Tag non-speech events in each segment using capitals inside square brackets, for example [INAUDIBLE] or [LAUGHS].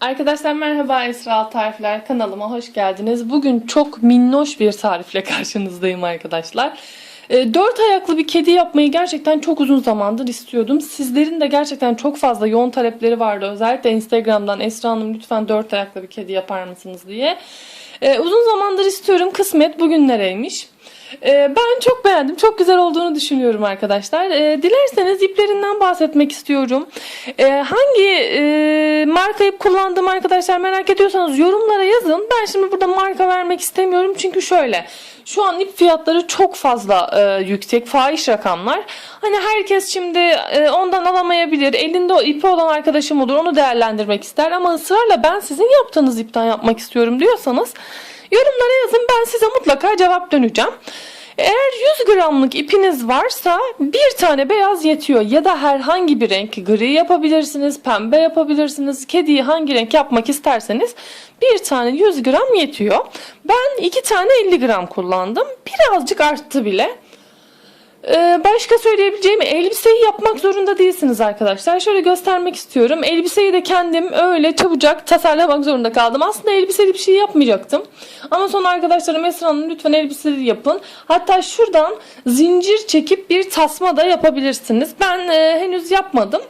Arkadaşlar merhaba Esra Tarifler kanalıma hoş geldiniz. Bugün çok minnoş bir tarifle [LAUGHS] karşınızdayım arkadaşlar. E, Dört ayaklı bir kedi yapmayı gerçekten çok uzun zamandır istiyordum. Sizlerin de gerçekten çok fazla yoğun talepleri vardı. Özellikle Instagram'dan Esra Hanım lütfen dört ayaklı bir kedi yapar mısınız diye. E, uzun zamandır istiyorum. Kısmet bugünlereymiş. Ee, ben çok beğendim. Çok güzel olduğunu düşünüyorum arkadaşlar. Ee, dilerseniz iplerinden bahsetmek istiyorum. Ee, hangi e, marka ip kullandığımı arkadaşlar merak ediyorsanız yorumlara yazın. Ben şimdi burada marka vermek istemiyorum. Çünkü şöyle. Şu an ip fiyatları çok fazla e, yüksek. Fahiş rakamlar. Hani herkes şimdi e, ondan alamayabilir. Elinde o ipi olan arkadaşım olur. Onu değerlendirmek ister. Ama ısrarla ben sizin yaptığınız ipten yapmak istiyorum diyorsanız Yorumlara yazın ben size mutlaka cevap döneceğim. Eğer 100 gramlık ipiniz varsa bir tane beyaz yetiyor ya da herhangi bir renk gri yapabilirsiniz, pembe yapabilirsiniz. Kediyi hangi renk yapmak isterseniz bir tane 100 gram yetiyor. Ben iki tane 50 gram kullandım. Birazcık arttı bile. Ee, başka söyleyebileceğim elbiseyi yapmak zorunda değilsiniz arkadaşlar. Şöyle göstermek istiyorum. Elbiseyi de kendim öyle çabucak tasarlamak zorunda kaldım. Aslında elbiseli bir şey yapmayacaktım. Ama sonra arkadaşlarım Esra Hanım lütfen elbiseli yapın. Hatta şuradan zincir çekip bir tasma da yapabilirsiniz. Ben e, henüz yapmadım.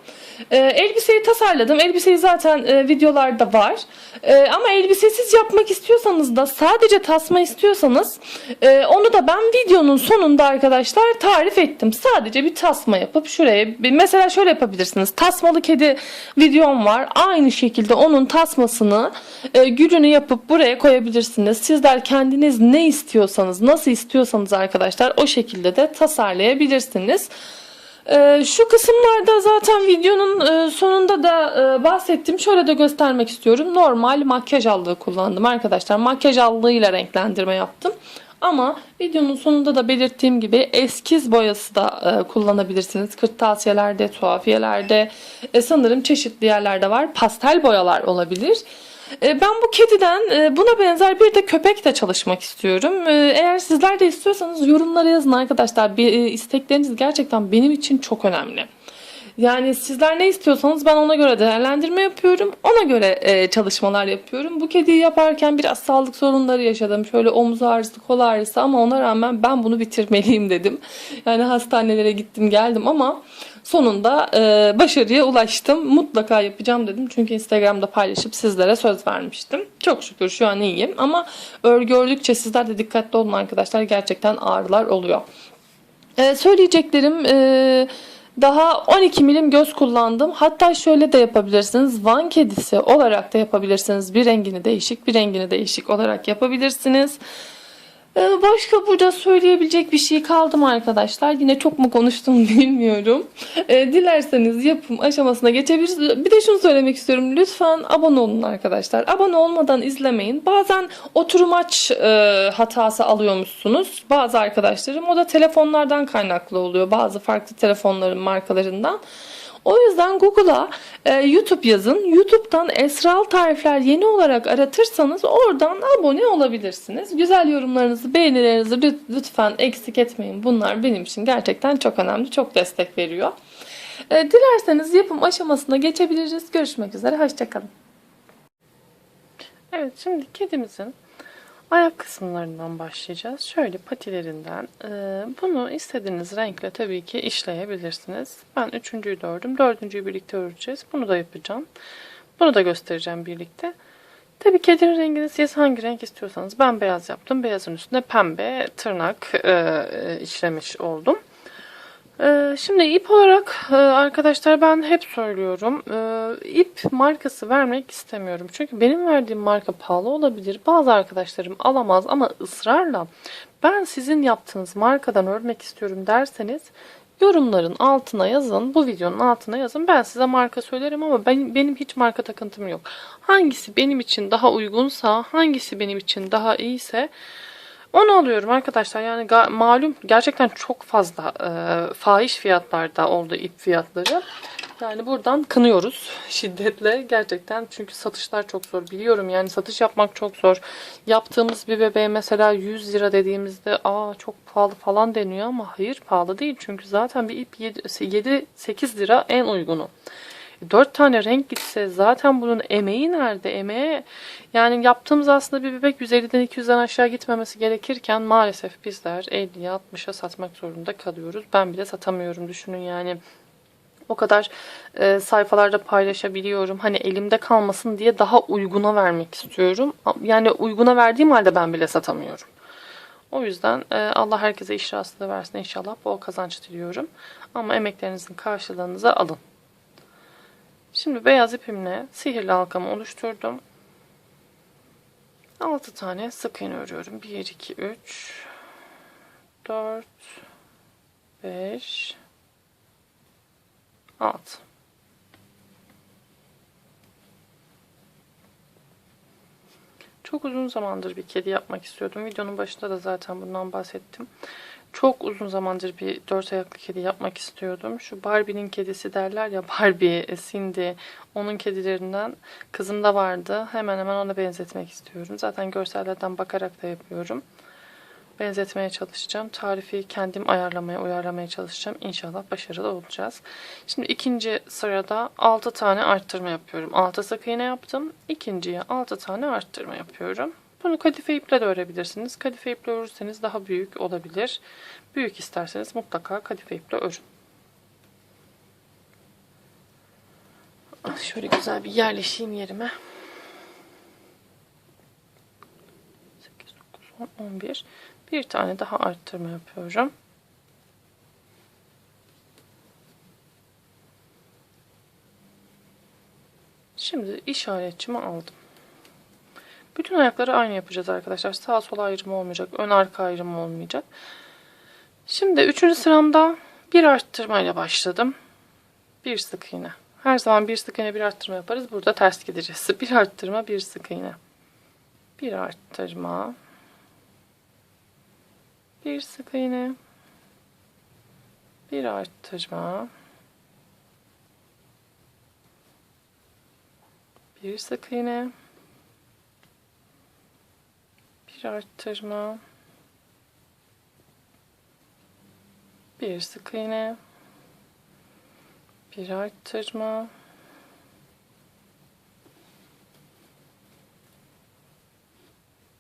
E, elbiseyi tasarladım. Elbiseyi zaten e, videolarda var. E, ama elbisesiz yapmak istiyorsanız da sadece tasma istiyorsanız e, onu da ben videonun sonunda arkadaşlar tarif ettim. Sadece bir tasma yapıp şuraya mesela şöyle yapabilirsiniz. Tasmalı kedi videom var. Aynı şekilde onun tasmasını e, gülünü yapıp buraya koyabilirsiniz. Sizler kendiniz ne istiyorsanız, nasıl istiyorsanız arkadaşlar o şekilde de tasarlayabilirsiniz. Ee, şu kısımlarda zaten videonun e, sonunda da e, bahsettim. Şöyle de göstermek istiyorum. Normal makyaj allığı kullandım arkadaşlar. Makyaj allığıyla renklendirme yaptım. Ama videonun sonunda da belirttiğim gibi eskiz boyası da e, kullanabilirsiniz. Kırtasiyelerde, tuhafiyelerde, e, sanırım çeşitli yerlerde var. Pastel boyalar olabilir. E, Ben bu kediden e, buna benzer bir de köpek de çalışmak istiyorum. E, Eğer sizler de istiyorsanız yorumlara yazın arkadaşlar. İstekleriniz gerçekten benim için çok önemli. Yani sizler ne istiyorsanız ben ona göre değerlendirme yapıyorum. Ona göre e, çalışmalar yapıyorum. Bu kediyi yaparken biraz sağlık sorunları yaşadım. Şöyle omuz ağrısı, kol ağrısı ama ona rağmen ben bunu bitirmeliyim dedim. Yani hastanelere gittim geldim ama sonunda e, başarıya ulaştım. Mutlaka yapacağım dedim. Çünkü Instagram'da paylaşıp sizlere söz vermiştim. Çok şükür şu an iyiyim ama örgü ördükçe sizler de dikkatli olun arkadaşlar. Gerçekten ağrılar oluyor. Ee, söyleyeceklerim e, daha 12 milim göz kullandım. Hatta şöyle de yapabilirsiniz. Van kedisi olarak da yapabilirsiniz. Bir rengini değişik, bir rengini değişik olarak yapabilirsiniz. Ee, Başka burada söyleyebilecek bir şey kaldı mı arkadaşlar? Yine çok mu konuştum [LAUGHS] bilmiyorum. Ee, dilerseniz yapım aşamasına geçebiliriz. Bir de şunu söylemek istiyorum. Lütfen abone olun arkadaşlar. Abone olmadan izlemeyin. Bazen oturum aç e, hatası alıyormuşsunuz. Bazı arkadaşlarım. O da telefonlardan kaynaklı oluyor. Bazı farklı telefonların markalarından. O yüzden Google'a e, YouTube yazın. YouTube'dan Esral Tarifler yeni olarak aratırsanız oradan abone olabilirsiniz. Güzel yorumlarınızı, beğenilerinizi lüt- lütfen eksik etmeyin. Bunlar benim için gerçekten çok önemli. Çok destek veriyor. E, dilerseniz yapım aşamasına geçebiliriz. Görüşmek üzere. Hoşçakalın. Evet şimdi kedimizin ayak kısımlarından başlayacağız. Şöyle patilerinden e, bunu istediğiniz renkle tabii ki işleyebilirsiniz. Ben üçüncüyü de ördüm. Dördüncüyü birlikte öreceğiz. Bunu da yapacağım. Bunu da göstereceğim birlikte. Tabii kedinin rengini siz hangi renk istiyorsanız ben beyaz yaptım. Beyazın üstüne pembe tırnak e, e, işlemiş oldum. Ee, Şimdi ip olarak e, arkadaşlar ben hep söylüyorum e, ip markası vermek istemiyorum. Çünkü benim verdiğim marka pahalı olabilir. Bazı arkadaşlarım alamaz ama ısrarla ben sizin yaptığınız markadan örmek istiyorum derseniz yorumların altına yazın. Bu videonun altına yazın. Ben size marka söylerim ama ben, benim hiç marka takıntım yok. Hangisi benim için daha uygunsa, hangisi benim için daha iyiyse onu alıyorum arkadaşlar. Yani ga- malum gerçekten çok fazla e, fahiş fiyatlarda oldu ip fiyatları. Yani buradan kınıyoruz [LAUGHS] şiddetle gerçekten çünkü satışlar çok zor biliyorum yani satış yapmak çok zor. Yaptığımız bir bebeğe mesela 100 lira dediğimizde aa çok pahalı falan deniyor ama hayır pahalı değil çünkü zaten bir ip 7-8 lira en uygunu. Dört tane renk gitse zaten bunun emeği nerede? Emeğe yani yaptığımız aslında bir bebek 150'den 200'den aşağı gitmemesi gerekirken maalesef bizler 50'ye 60'a satmak zorunda kalıyoruz. Ben bile satamıyorum düşünün yani. O kadar e, sayfalarda paylaşabiliyorum. Hani elimde kalmasın diye daha uyguna vermek istiyorum. Yani uyguna verdiğim halde ben bile satamıyorum. O yüzden e, Allah herkese iş rastlığı versin inşallah. Bol kazanç diliyorum. Ama emeklerinizin karşılığınızı alın. Şimdi beyaz ipimle sihirli halkamı oluşturdum. 6 tane sık iğne örüyorum. 1, 2, 3, 4, 5, 6. Çok uzun zamandır bir kedi yapmak istiyordum. Videonun başında da zaten bundan bahsettim. Çok uzun zamandır bir dört ayaklı kedi yapmak istiyordum. Şu Barbie'nin kedisi derler ya Barbie, Cindy onun kedilerinden kızım da vardı. Hemen hemen ona benzetmek istiyorum. Zaten görsellerden bakarak da yapıyorum. Benzetmeye çalışacağım. Tarifi kendim ayarlamaya, uyarlamaya çalışacağım. İnşallah başarılı olacağız. Şimdi ikinci sırada 6 tane arttırma yapıyorum. 6 sık iğne yaptım. İkinciye 6 tane arttırma yapıyorum. Bunu kadife iple de örebilirsiniz. Kadife iple örürseniz daha büyük olabilir. Büyük isterseniz mutlaka kadife iple örün. Şöyle güzel bir yerleşeyim yerime. 8, 9, 10, 11. Bir tane daha arttırma yapıyorum. Şimdi işaretçimi aldım. Bütün ayakları aynı yapacağız arkadaşlar. Sağ sol ayrımı olmayacak. Ön arka ayrımı olmayacak. Şimdi üçüncü sıramda bir arttırmayla başladım. Bir sık iğne. Her zaman bir sık iğne bir arttırma yaparız. Burada ters gideceğiz. [LAUGHS] Bir arttırma bir sık iğne. Bir arttırma. Bir sık iğne. Bir arttırma. Bir sık iğne bir arttırma. Bir sık iğne. Bir arttırma.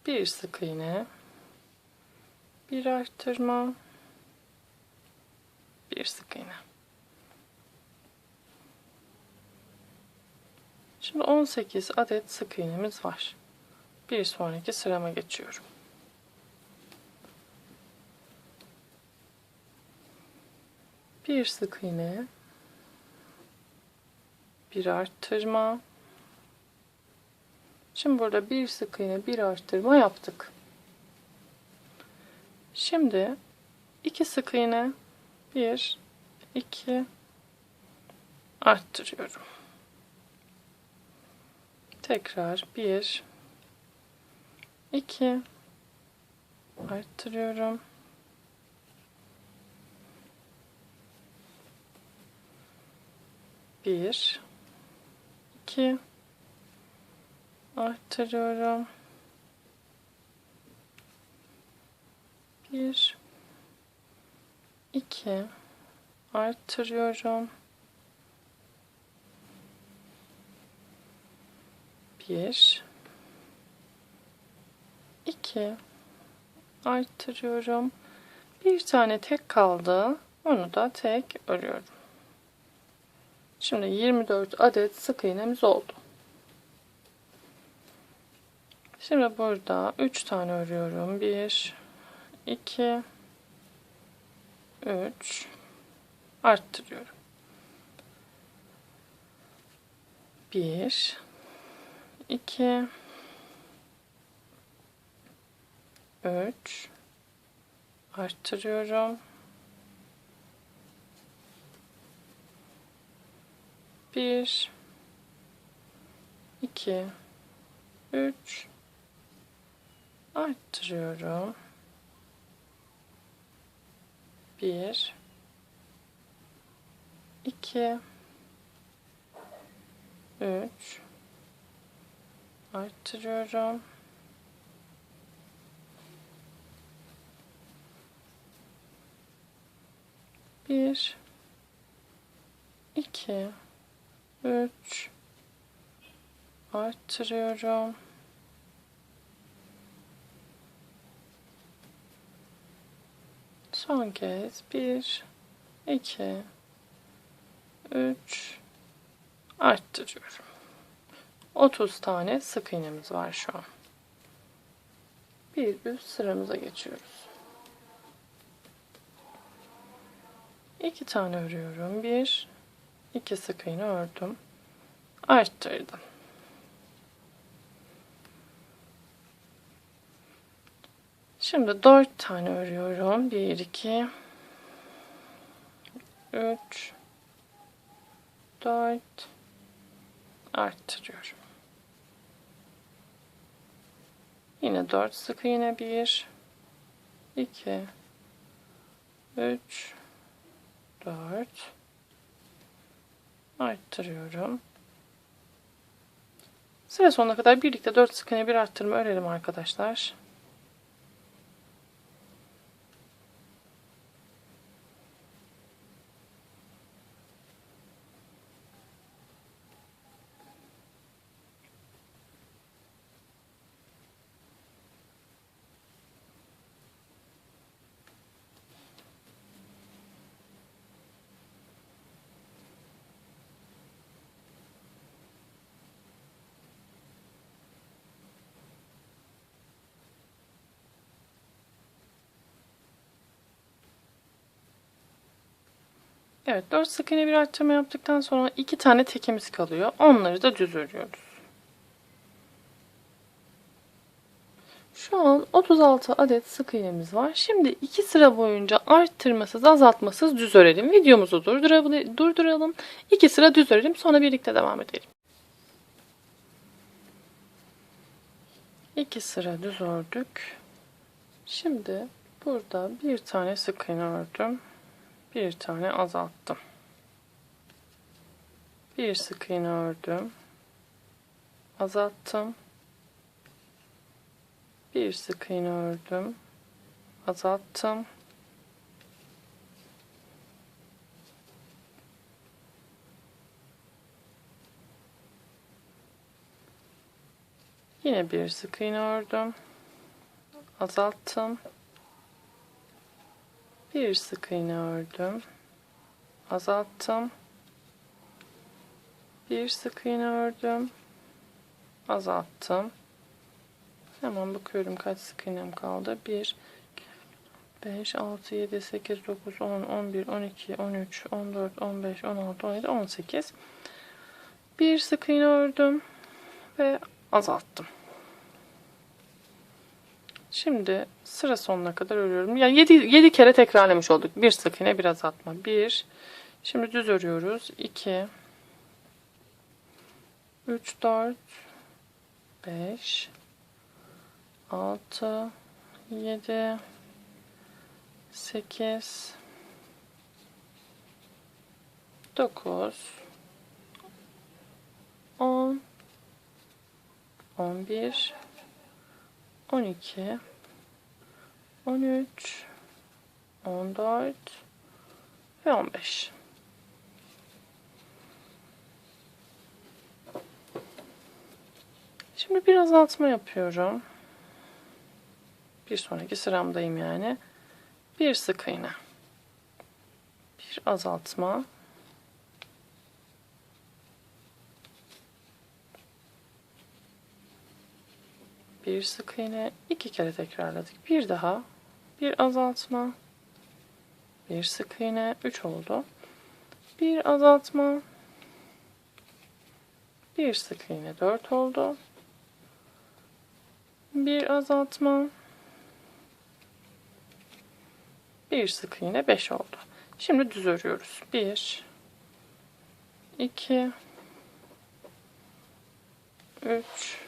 Bir sık iğne. Bir arttırma. Bir sık iğne. Şimdi 18 adet sık iğnemiz var bir sonraki sırama geçiyorum. Bir sık iğne, bir arttırma. Şimdi burada bir sık iğne, bir arttırma yaptık. Şimdi iki sık iğne, bir, iki arttırıyorum. Tekrar bir, 2 arttırıyorum. Bir, iki, arttırıyorum. Bir, iki, arttırıyorum. Bir, 2 arttırıyorum. Bir tane tek kaldı. Onu da tek örüyorum. Şimdi 24 adet sık iğnemiz oldu. Şimdi burada 3 tane örüyorum. 1 2 3 arttırıyorum. 1 2 3 arttırıyorum. 1 2 3 arttırıyorum. 1 2 3 arttırıyorum. 1 2 3 arttırıyorum. Son kez 1 2 3 arttırıyorum. 30 tane sık iğnemiz var şu an. Bir üst sıramıza geçiyoruz. İki tane örüyorum. Bir, iki sık iğne ördüm. Arttırdım. Şimdi dört tane örüyorum. Bir, iki, üç, dört, arttırıyorum. Yine 4 sık iğne 1 2 3 4 arttırıyorum. Sıra sonuna kadar birlikte 4 sık iğne bir arttırma örelim arkadaşlar. Evet 4 sık iğne bir arttırma yaptıktan sonra 2 tane tekimiz kalıyor. Onları da düz örüyoruz. Şu an 36 adet sık iğnemiz var. Şimdi 2 sıra boyunca arttırmasız azaltmasız düz örelim. Videomuzu durduralım. 2 sıra düz örelim. Sonra birlikte devam edelim. 2 sıra düz ördük. Şimdi burada bir tane sık iğne ördüm bir tane azalttım. Bir sık iğne ördüm. Azalttım. Bir sık iğne ördüm. Azalttım. Yine bir sık iğne ördüm. Azalttım bir sık iğne ördüm. Azalttım. Bir sık iğne ördüm. Azalttım. Hemen bakıyorum kaç sık iğnem kaldı. 1 5 6 7 8 9 10 11 12 13 14 15 16 17 18 bir sık iğne ördüm ve azalttım Şimdi sıra sonuna kadar örüyorum. Yani 7, 7 kere tekrarlamış olduk. Bir sık iğne biraz atma. 1. Şimdi düz örüyoruz. 2 3 4 5 6 7 8 9 10 11 12 13 14 ve 15 Şimdi bir azaltma yapıyorum. Bir sonraki sıramdayım yani. Bir sık iğne. Bir azaltma. Bir sık iğne iki kere tekrarladık. Bir daha bir azaltma bir sık iğne 3 oldu. Bir azaltma bir sık iğne 4 oldu. Bir azaltma bir sık iğne 5 oldu. Şimdi düz örüyoruz. 1 2 3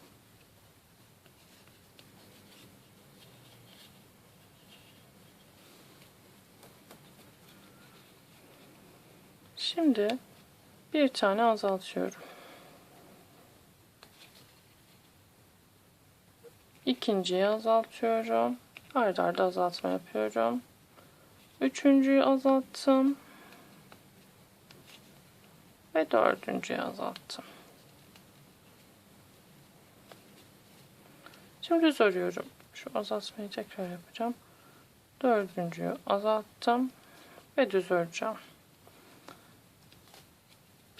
Şimdi bir tane azaltıyorum. İkinciyi azaltıyorum. Arda arda azaltma yapıyorum. Üçüncüyü azalttım. Ve dördüncüyü azalttım. Şimdi düz örüyorum. Şu azaltmayı tekrar yapacağım. Dördüncüyü azalttım. Ve düz öreceğim.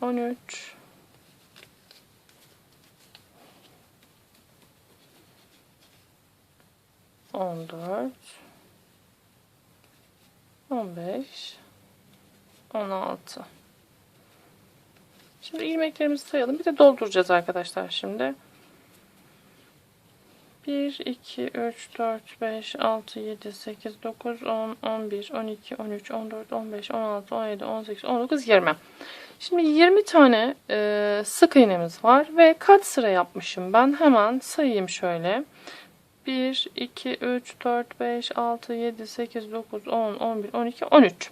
on iki, on üç, on dört, on beş, on altı. Şimdi ilmeklerimizi sayalım. Bir de dolduracağız arkadaşlar şimdi. 1, 2, 3, 4, 5, 6, 7, 8, 9, 10, 11, 12, 13, 14, 15, 16, 17, 18, 19, 20. Şimdi 20 tane e, sık iğnemiz var ve kaç sıra yapmışım ben? Hemen sayayım şöyle. 1, 2, 3, 4, 5, 6, 7, 8, 9, 10, 11, 12, 13.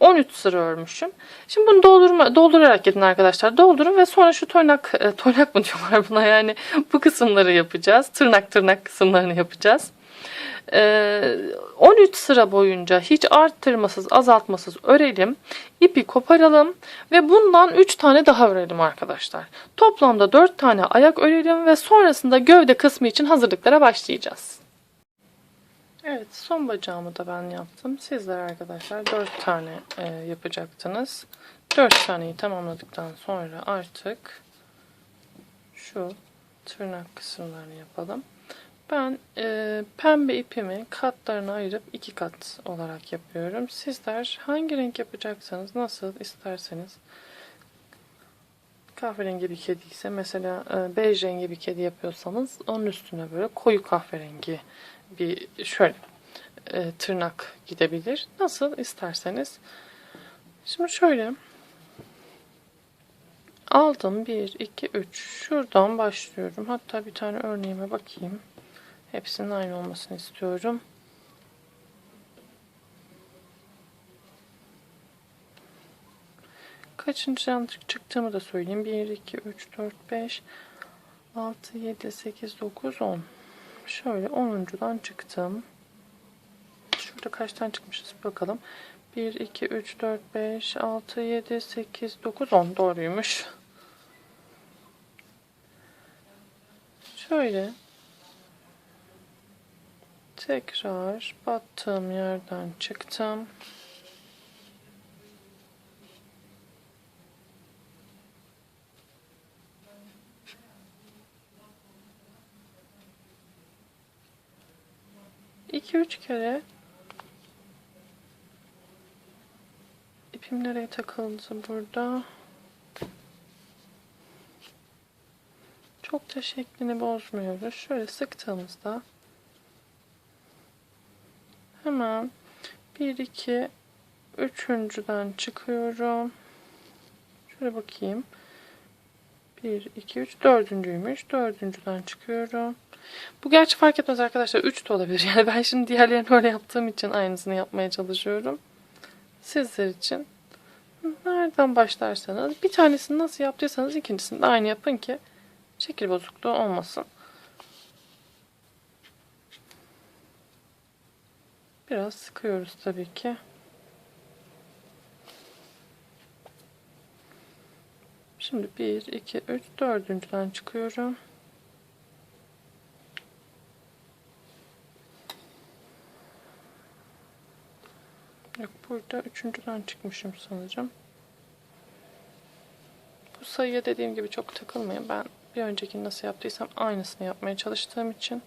13 sıra örmüşüm. Şimdi bunu doldurma, doldurarak gidin arkadaşlar. Doldurun ve sonra şu toynak, e, [LAUGHS] toynak mı diyorlar buna yani bu kısımları yapacağız. Tırnak tırnak kısımlarını yapacağız. Ee, 13 sıra boyunca hiç arttırmasız azaltmasız örelim. İpi koparalım ve bundan 3 tane daha örelim arkadaşlar. Toplamda 4 tane ayak örelim ve sonrasında gövde kısmı için hazırlıklara başlayacağız. Evet son bacağımı da ben yaptım. Sizler arkadaşlar 4 tane e, yapacaktınız. 4 taneyi tamamladıktan sonra artık şu tırnak kısımlarını yapalım. Ben e, pembe ipimi katlarına ayırıp iki kat olarak yapıyorum. Sizler hangi renk yapacaksanız nasıl isterseniz kahverengi bir kedi ise mesela e, bej rengi bir kedi yapıyorsanız onun üstüne böyle koyu kahverengi bir şöyle e, tırnak gidebilir. Nasıl isterseniz. Şimdi şöyle aldım 1 2 3 şuradan başlıyorum. Hatta bir tane örneğime bakayım. Hepsinin aynı olmasını istiyorum. Kaçıncı yanlış çıktığımı da söyleyeyim. 1, 2, 3, 4, 5, 6, 7, 8, 9, 10. Şöyle 10'uncudan çıktım. Şurada kaç tane çıkmışız bakalım. 1, 2, 3, 4, 5, 6, 7, 8, 9, 10. Doğruymuş. Şöyle tekrar battığım yerden çıktım. İki üç kere ipim nereye takıldı burada? Çok da şeklini bozmuyoruz. Şöyle sıktığımızda hemen 1 2 üçüncüden çıkıyorum. Şöyle bakayım. 1 2 3 dördüncüymüş. Dördüncüden çıkıyorum. Bu gerçi fark etmez arkadaşlar. 3 de olabilir. [LAUGHS] Yani ben şimdi diğerlerini öyle yaptığım için aynısını yapmaya çalışıyorum. Sizler için. Nereden başlarsanız bir tanesini nasıl yaptıysanız ikincisini de aynı yapın ki şekil bozukluğu olmasın. Biraz sıkıyoruz tabii ki. Şimdi 1, 2, 3, dördüncüden çıkıyorum. Yok burada üçüncüden çıkmışım sanırım. Bu sayıya dediğim gibi çok takılmayın. Ben Bir önceki nasıl yaptıysam aynısını yapmaya çalıştığım için.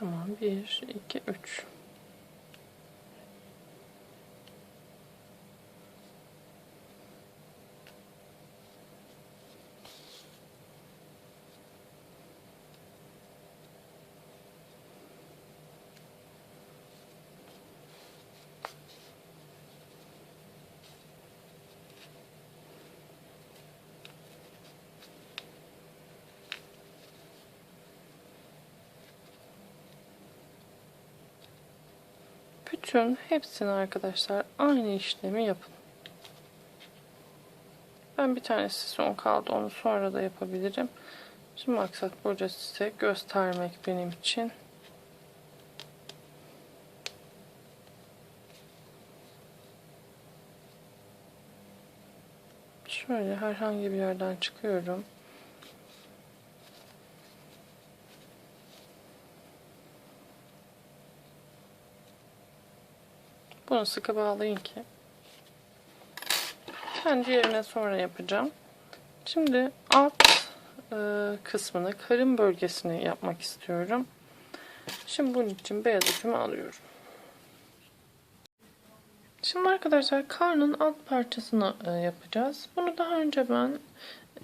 Tamam. 1, 2, 3. Bütün hepsini arkadaşlar aynı işlemi yapın. Ben bir tanesi son kaldı. Onu sonra da yapabilirim. Şimdi maksat burada size göstermek benim için. Şöyle herhangi bir yerden çıkıyorum. Bunu sıkı bağlayın ki. Ben diğerine sonra yapacağım. Şimdi alt e, kısmını, karın bölgesini yapmak istiyorum. Şimdi bunun için beyaz ipimi alıyorum. Şimdi arkadaşlar karnın alt parçasını e, yapacağız. Bunu daha önce ben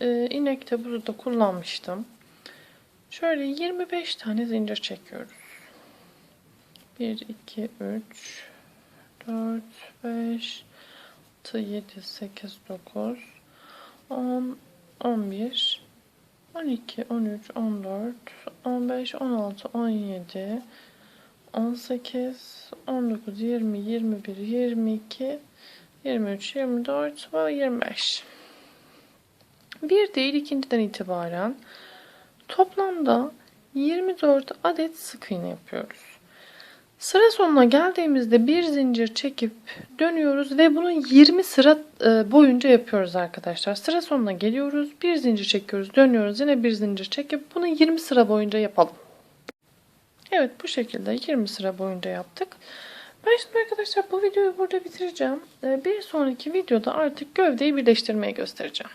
e, inekte burada kullanmıştım. Şöyle 25 tane zincir çekiyoruz. 1, 2, 3, 4, 5, 6, 7, 8, 9, 10, 11, 12, 13, 14, 15, 16, 17, 18, 19, 20, 21, 22, 23, 24 ve 25. Bir değil ikinciden itibaren toplamda 24 adet sık iğne yapıyoruz. Sıra sonuna geldiğimizde bir zincir çekip dönüyoruz ve bunu 20 sıra e, boyunca yapıyoruz arkadaşlar. Sıra sonuna geliyoruz, bir zincir çekiyoruz, dönüyoruz, yine bir zincir çekip bunu 20 sıra boyunca yapalım. Evet bu şekilde 20 sıra boyunca yaptık. Ben şimdi arkadaşlar bu videoyu burada bitireceğim. E, Bir sonraki videoda artık gövdeyi birleştirmeyi göstereceğim.